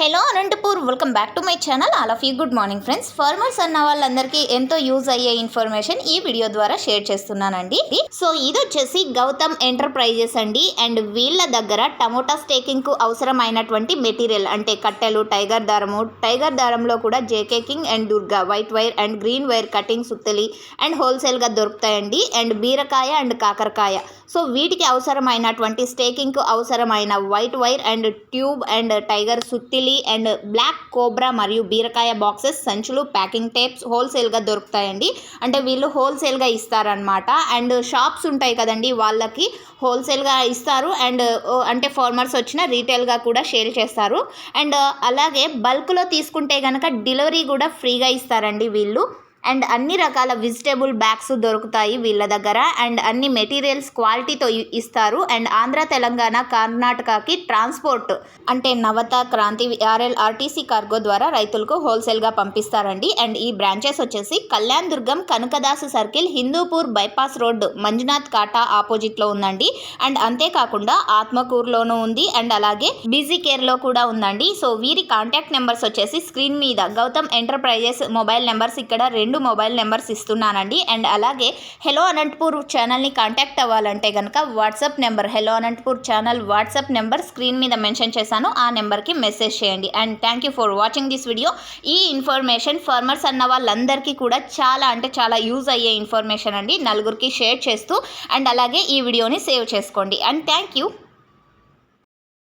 Hello Anantapur welcome back to my channel all of you good morning friends farmers అన్న వాళ్ళందరికీ ఎంతో use అయ్యే information ఈ video ద్వారా షేర్ చేస్తున్నానండి. సో ఇది వచ్చేసి గౌతమ్ ఎంటర్ప్రైజెస్ అండి. అండ్ వీళ్ళ దగ్గర టమోటా స్టేకింగ్కు అవసరమైనటువంటి మెటీరియల్ అంటే కట్టెలు టైగర్ దారము టైగర్ దారంలో కూడా JK king and Durga white wire and green wire cutting సుత్తలి and హోల్సేల్గా దొరుకుతాయండి. అండ్ బీరకాయ అండ్ కాకరకాయ. సో వీటికి అవసరమైనటువంటి స్టేకింగ్కు అవసరమైన white wire and tube and tiger సుత్తిలి and black cobra మరియు బీరకాయ బాక్సెస్ సంచులు ప్యాకింగ్ టేప్స్ హోల్సేల్గా దొరుకుతాయండి. అంటే వీళ్ళు హోల్సేల్గా ఇస్తారనమాట అండ్ షాప్స్ ఉంటాయి కదండి వాళ్ళకి హోల్సేల్గా ఇస్తారు. అండ్ అంటే ఫార్మర్స్ వచ్చిన రీటైల్గా కూడా షేర్ చేస్తారు. అండ్ అలాగే బల్క్లో తీసుకుంటే కనుక డెలివరీ కూడా ఫ్రీగా ఇస్తారండి వీళ్ళు. అండ్ అన్ని రకాల వెజిటేబుల్ బ్యాగ్స్ దొరుకుతాయి వీళ్ళ దగ్గర. అండ్ అన్ని మెటీరియల్స్ క్వాలిటీతో ఇస్తారు. అండ్ ఆంధ్ర తెలంగాణ కర్ణాటకకి ట్రాన్స్పోర్ట్ అంటే Navata Kranti RL RTC cargo ద్వారా రైతులకు హోల్సేల్గా పంపిస్తారండి. అండ్ ఈ బ్రాంచెస్ వచ్చేసి Kalyan Durgam Kanakadasu circle Hindupur bypass road Manjunath కాటా ఆపోజిట్లో ఉందండి. అండ్ అంతేకాకుండా ఆత్మకూరులోనూ ఉంది. అండ్ అలాగే బిజీ కేర్లో కూడా ఉందండి. సో వీరి కాంటాక్ట్ నెంబర్స్ వచ్చేసి స్క్రీన్ మీద గౌతమ్ ఎంటర్ప్రైజెస్ మొబైల్ నెంబర్స్ ఇక్కడ రెండు రెండు మొబైల్ నెంబర్స్ ఇస్తున్నానండి. అండ్ అలాగే హెలో అనంతపూర్ ఛానల్ని కాంటాక్ట్ అవ్వాలంటే కనుక WhatsApp number hello Anantapur channel WhatsApp number screen మీద మెన్షన్ చేశాను. ఆ నెంబర్కి మెసేజ్ చేయండి. And thank you for watching this video. ఈ ఇన్ఫర్మేషన్ ఫార్మర్స్ అన్న వాళ్ళందరికీ కూడా చాలా అంటే చాలా యూజ్ అయ్యే ఇన్ఫర్మేషన్ అండి. నలుగురికి షేర్ చేస్తూ అండ్ అలాగే ఈ వీడియోని సేవ్ చేసుకోండి. And thank you.